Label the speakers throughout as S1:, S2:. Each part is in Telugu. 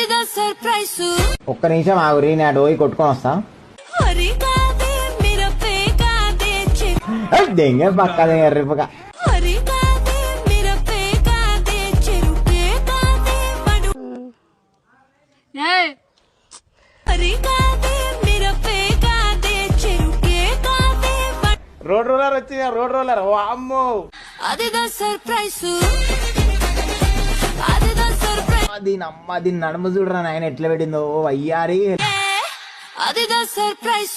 S1: సర్ప్రైజ్
S2: ఒక్క నిమిషం ఆగురి నేను అటు పోయి కొట్టుకొని వస్తా.
S1: హరి కాదే మిరపే కాదే
S2: దెంగే పక్క ఎర్రిపక
S1: హరి కాదే మిరపే కాదే చెరుకే కాదే పడు హరి కాదే మిరపే కాదే చెరుకే కాదే పడు
S2: రోడ్ రోలర్ వచ్చింది రోడ్ రోలర్. అమ్మో
S1: అదిదా సర్ప్రైజ్ అదిదా సర్ప్రైజ్
S2: దీని అమ్మ దీని నడుము చూడరా నాయన ఎట్లా పెట్టిందో? ఓ అయ్యారి
S1: అదిదా సర్ప్రైజ్.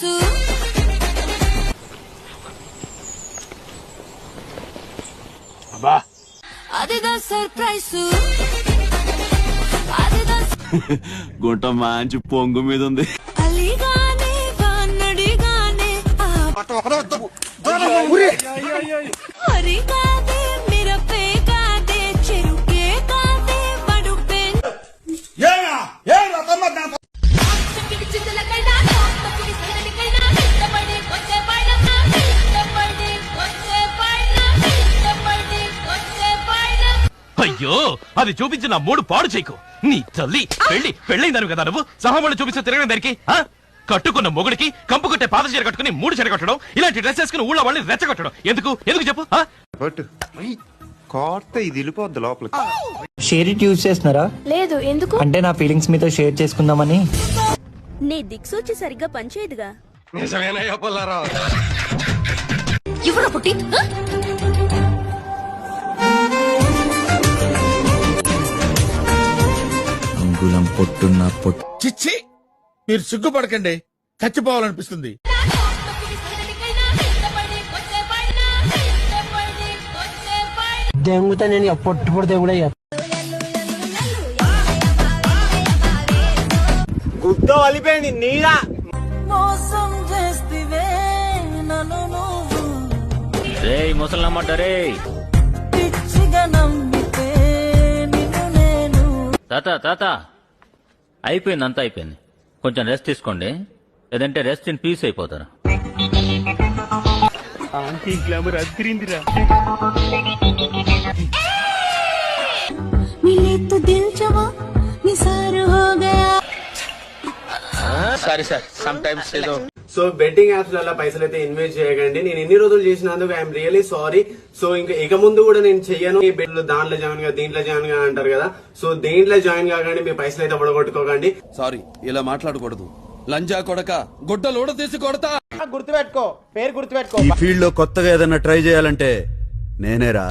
S1: అదిదా సర్ప్రైజ్. అదిదా
S3: గుంట మంచి పొంగు మీద ఉంది.
S1: అలిగానే
S4: అయ్యో అది చూపించిన మూడు పాడు చేయకు నీ తల్లి పెళ్ళి పెళ్ళైందాను కదా నువ్వు? సహములు చూపిస్తే తిరగడం దానికి? కట్టుకున్న మొగుడికి కంపు కొట్టే పాత చీర కట్టుకుని మూడు చీర కట్టడం ఇలాంటి డ్రెస్ వేసుకుని ఊళ్ళో వాళ్ళని రెచ్చగొట్టడం. ఎందుకు? ఎందుకు చెప్పు ఆ?
S5: పట్టు. కోర్త ఇది వెళ్ళిపోద్ది లోపలికి
S6: షేర్ ఇట్ యూజ్ చేస్తున్నారా?
S7: లేదు ఎందుకు?
S6: అంటే నా ఫీలింగ్స్ మీతో షేర్ చేసుకుందామని.
S7: నీ దిక్సూచి సరిగ్గా పనిచేయదుగా.
S1: ఎవరు పుట్టి
S3: అంగుళం పొట్టున్న పొట్టు
S8: చిచ్చి మీరు సిగ్గుపడకండి. చచ్చిపోవాలనిపిస్తుంది.
S6: దెంగుతా నేను పొట్టు పొట్టు దెంగుడే
S2: గుద్దో వలిపోయింది నీరా
S1: మోసం చేస్తివే నన్ను నువ్వు.
S4: ముసలమ్మంట రే
S1: పిచ్చిగా నేను
S9: తాత తాత అయిపోయింది అంతా అయిపోయింది కొంచెం రెస్ట్ తీసుకోండి లేదంటే రెస్ట్ ఇన్ పీస్ అయిపోతారు
S1: मिले तो दिल जवा
S8: సారీ సార్ సమ్ టైమ్స్ ఏదో
S10: సో బెట్టింగ్ యాప్స్లలో పైసలు అయితే ఇన్వెస్ట్ చేయకండి. నేను ఎన్ని రోజులు చేసినందుకు ఐఎమ్ రియలీ సారీ సో ఇంకా ఇక ముందు కూడా నేను చెయ్యను. ఈ బెట్లు దాంట్లో జాయిన్గా దీంట్లో జాయిన్గా అంటారు కదా. సో దేంట్లో జాయిన్ కాకండి మీ పైసలు అయితే పడగొట్టుకోకండి.
S3: సారీ ఇలా మాట్లాడకూడదు. లంజా కొడక గుడ్డలోడ తీసి కొడతా.
S2: గుర్తుపెట్టుకో. పేరు గుర్తుపెట్టుకో.
S5: ఈ ఫీల్డ్లో కొత్తగా ఏదైనా ట్రై చేయాలంటే నేనేరా.